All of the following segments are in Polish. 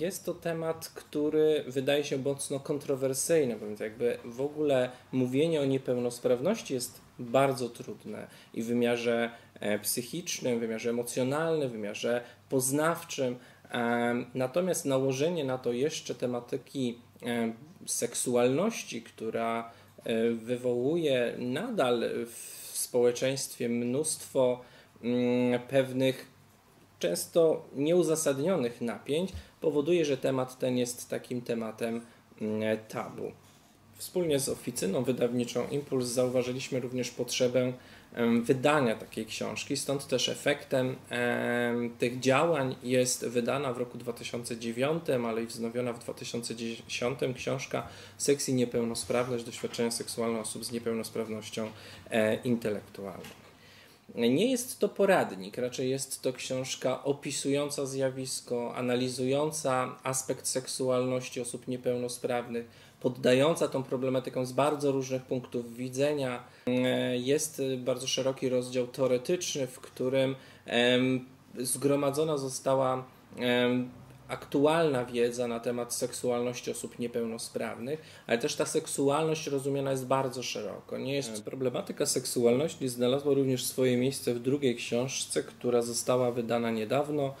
jest to temat, który wydaje się mocno kontrowersyjny, więc jakby w ogóle mówienie o niepełnosprawności jest bardzo trudne i w wymiarze e, psychicznym, wymiarze emocjonalnym, wymiarze poznawczym. Natomiast nałożenie na to jeszcze tematyki seksualności, która wywołuje nadal w społeczeństwie mnóstwo mm, pewnych często nieuzasadnionych napięć powoduje, że temat ten jest takim tematem mm, tabu. Wspólnie z oficyną wydawniczą Impuls zauważyliśmy również potrzebę wydania takiej książki, stąd też efektem tych działań jest wydana w roku 2009, ale i wznowiona w 2010 książka Seks i niepełnosprawność, doświadczenia seksualne osób z niepełnosprawnością e, intelektualną. Nie jest to poradnik, raczej jest to książka opisująca zjawisko, analizująca aspekt seksualności osób niepełnosprawnych, poddająca tą problematykę z bardzo różnych punktów widzenia. Jest bardzo szeroki rozdział teoretyczny, w którym zgromadzona została aktualna wiedza na temat seksualności osób niepełnosprawnych, ale też ta seksualność rozumiana jest bardzo szeroko. Nie jest problematyka seksualności znalazła również swoje miejsce w drugiej książce, która została wydana niedawno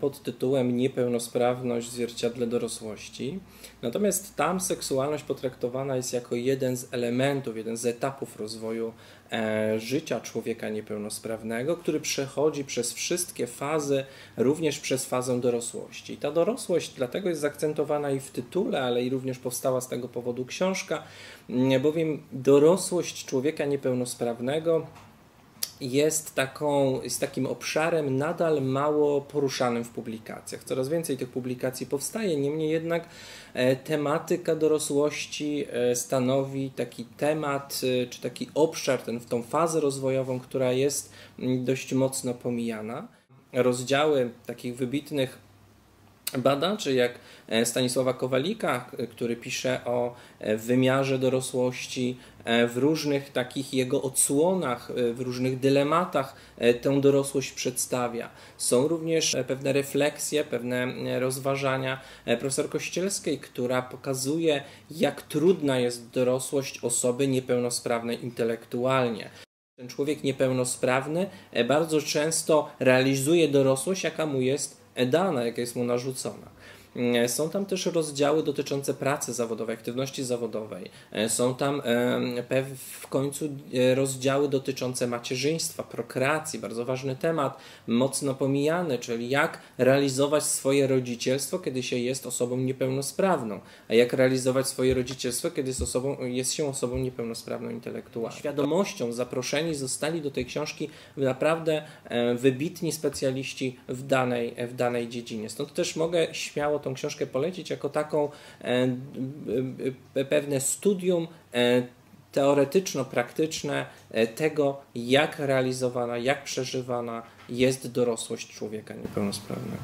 pod tytułem Niepełnosprawność zwierciadle dorosłości. Natomiast tam seksualność potraktowana jest jako jeden z elementów, jeden z etapów rozwoju E, życia człowieka niepełnosprawnego, który przechodzi przez wszystkie fazy, również przez fazę dorosłości. I ta dorosłość dlatego jest zaakcentowana i w tytule, ale i również powstała z tego powodu książka, bowiem dorosłość człowieka niepełnosprawnego jest, taką, jest takim obszarem nadal mało poruszanym w publikacjach. Coraz więcej tych publikacji powstaje, niemniej jednak e, tematyka dorosłości e, stanowi taki temat, e, czy taki obszar, ten, tą fazę rozwojową, która jest dość mocno pomijana. Rozdziały takich wybitnych badaczy jak e, Stanisława Kowalika, który pisze o e, wymiarze dorosłości, e, w różnych takich jego odsłonach, w różnych dylematach tę dorosłość przedstawia. Są również pewne refleksje, pewne rozważania profesor Kościelskiej, która pokazuje, jak trudna jest dorosłość osoby niepełnosprawnej intelektualnie. Ten człowiek niepełnosprawny bardzo często realizuje dorosłość, jaka mu jest dana, jaka jest mu narzucona. E, są tam też rozdziały dotyczące pracy zawodowej, aktywności zawodowej. E, są tam e, w końcu rozdziały dotyczące macierzyństwa, prokreacji, bardzo ważny temat, mocno pomijany, czyli jak realizować swoje rodzicielstwo, kiedy się jest osobą niepełnosprawną, a jak realizować swoje rodzicielstwo, kiedy jest, osobą, jest się osobą niepełnosprawną intelektualnie. Świadomością zaproszeni zostali do tej książki naprawdę wybitni specjaliści w danej, w danej dziedzinie. Stąd też mogę śmiało tą książkę polecić jako taką e, e, pewne studium e, teoretyczno-praktyczne tego, jak realizowana, jak przeżywana jest dorosłość człowieka niepełnosprawnego.